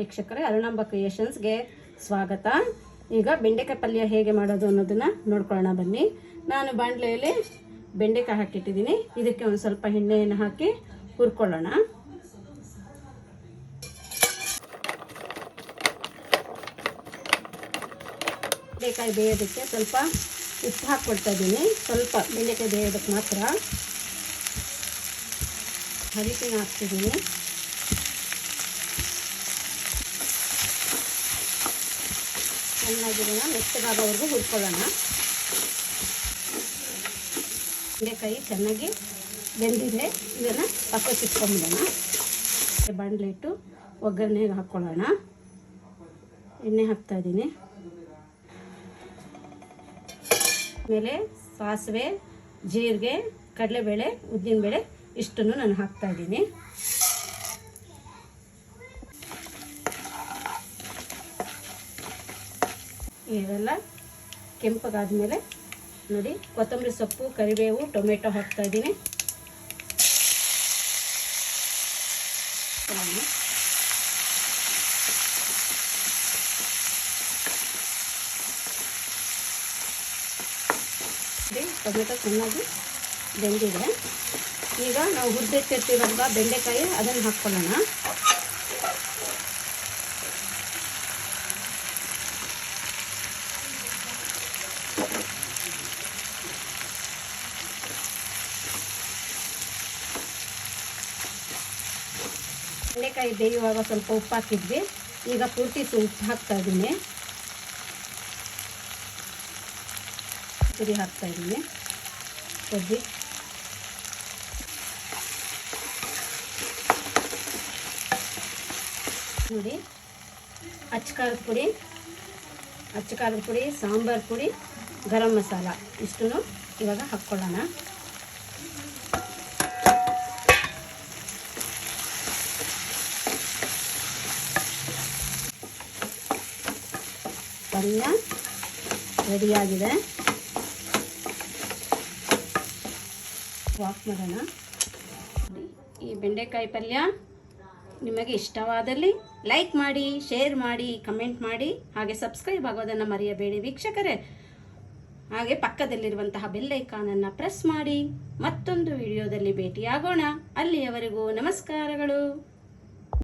ವೀಕ್ಷಕರೇ, ಅರುಣಾಂಬ ಕ್ರಿಯೇಷನ್ಸ್ಗೆ ಸ್ವಾಗತ. ಈಗ ಬೆಂಡೆಕಾಯಿ ಪಲ್ಯ ಹೇಗೆ ಮಾಡೋದು ಅನ್ನೋದನ್ನು ನೋಡ್ಕೊಳ್ಳೋಣ ಬನ್ನಿ. ನಾನು ಬಾಣಲೆಯಲ್ಲಿ ಬೆಂಡೆಕಾಯಿ ಹಾಕಿಟ್ಟಿದ್ದೀನಿ. ಇದಕ್ಕೆ ಒಂದು ಸ್ವಲ್ಪ ಎಣ್ಣೆಯನ್ನು ಹಾಕಿ ಹುರ್ಕೊಳ್ಳೋಣ. ಬೆಂಡೆಕಾಯಿ ಬೇಯೋದಕ್ಕೆ ಸ್ವಲ್ಪ ಉಪ್ಪು ಹಾಕ್ಕೊಳ್ತಾ ಇದ್ದೀನಿ. ಸ್ವಲ್ಪ ಬೆಂಡೆಕಾಯಿ ಬೇಯೋದಕ್ಕೆ ಮಾತ್ರ ಅರಿಶಿನ ಹಾಕ್ತಿದ್ದೀನಿ. ಚೆನ್ನಾಗಿ ಇದನ್ನು ಮೆತ್ತಗಾಗೋವರೆಗೂ ಹುರ್ಕೊಳ್ಳೋಣ. ಬೆಂಡೆಕಾಯಿ ಚೆನ್ನಾಗಿ ಬೆಂದಿದೆ ಇದನ್ನು ಪಕ್ಕಕ್ಕೆ ಇಟ್ಕೊಂಬಿಡೋಣ. ಬಾಣಲೆ ಇಟ್ಟು ಒಗ್ಗರಣೆಗೆ ಹಾಕ್ಕೊಳ್ಳೋಣ ಎಣ್ಣೆ ಹಾಕ್ತಾ ಇದ್ದೀನಿ. ಆಮೇಲೆ ಸಾಸಿವೆ, ಜೀರಿಗೆ, ಕಡಲೆಬೇಳೆ, ಉದ್ದಿನಬೇಳೆ ಇಷ್ಟನ್ನು ನಾನು ಹಾಕ್ತಾ ಇವೆಲ್ಲ ಕೆಂಪಗಾದ್ಮೇಲೆ ನೋಡಿ ಕೊತ್ತಂಬರಿ ಸೊಪ್ಪು ಕರಿಬೇವು ಟೊಮೆಟೊ ಹಾಕ್ತಾ ನೋಡಿ, ಟೊಮೆಟೊ ಚೆನ್ನಾಗಿ ಬೆಂದಿದೆ. ಈಗ ನಾವು ಹುರಿದಿಟ್ಟಿರ್ತೀವಲ್ವ ಬೆಂಡೆಕಾಯಿ ಅದನ್ನು ಹಾಕ್ಕೊಳ್ಳೋಣ. ಬೆಂಡೆಕಾಯಿ ಬೇಯುವಾಗ ಸ್ವಲ್ಪ ಉಪ್ಪು ಹಾಕಿದ್ವಿ ಈಗ ಪೂರ್ತಿ ಉಪ್ಪು ಹಾಕ್ತಾ ಇದ್ದೀನಿ ಪುರಿ ಹಾಕ್ತಾ ಇದ್ದೀನಿ ಕೊಬ್ಬರಿ. ನೋಡಿ ಅಚ್ಚಕಾರದ ಪುಡಿ ಅಚ್ಚಕಾರದ ಪುಡಿ, ಸಾಂಬಾರು ಪುಡಿ, ಗರಂ ಮಸಾಲ ಇಷ್ಟು ಇವಾಗ ಹಾಕ್ಕೊಳ್ಳೋಣ. ಪಲ್ಯ ರೆಡಿಯಾಗಿದೆ. ವಾಕ್ ಮಾಡೋಣ. ಈ ಬೆಂಡೆಕಾಯಿ ಪಲ್ಯ ನಿಮಗೆ ಇಷ್ಟವಾದಲ್ಲಿ ಲೈಕ್ ಮಾಡಿ ಶೇರ್ ಮಾಡಿ ಕಮೆಂಟ್ ಮಾಡಿ, ಹಾಗೆ ಸಬ್ಸ್ಕ್ರೈಬ್ ಆಗೋದನ್ನು ಮರೆಯಬೇಡಿ ವೀಕ್ಷಕರೇ. ಹಾಗೆ ಪಕ್ಕದಲ್ಲಿರುವಂತಹ ಬೆಲ್ಲೈಕಾನನ್ನು ಪ್ರೆಸ್ ಮಾಡಿ ಮತ್ತೊಂದು ವಿಡಿಯೋದಲ್ಲಿ ಭೇಟಿಯಾಗೋಣ. ಅಲ್ಲಿಯವರೆಗೂ ನಮಸ್ಕಾರಗಳು.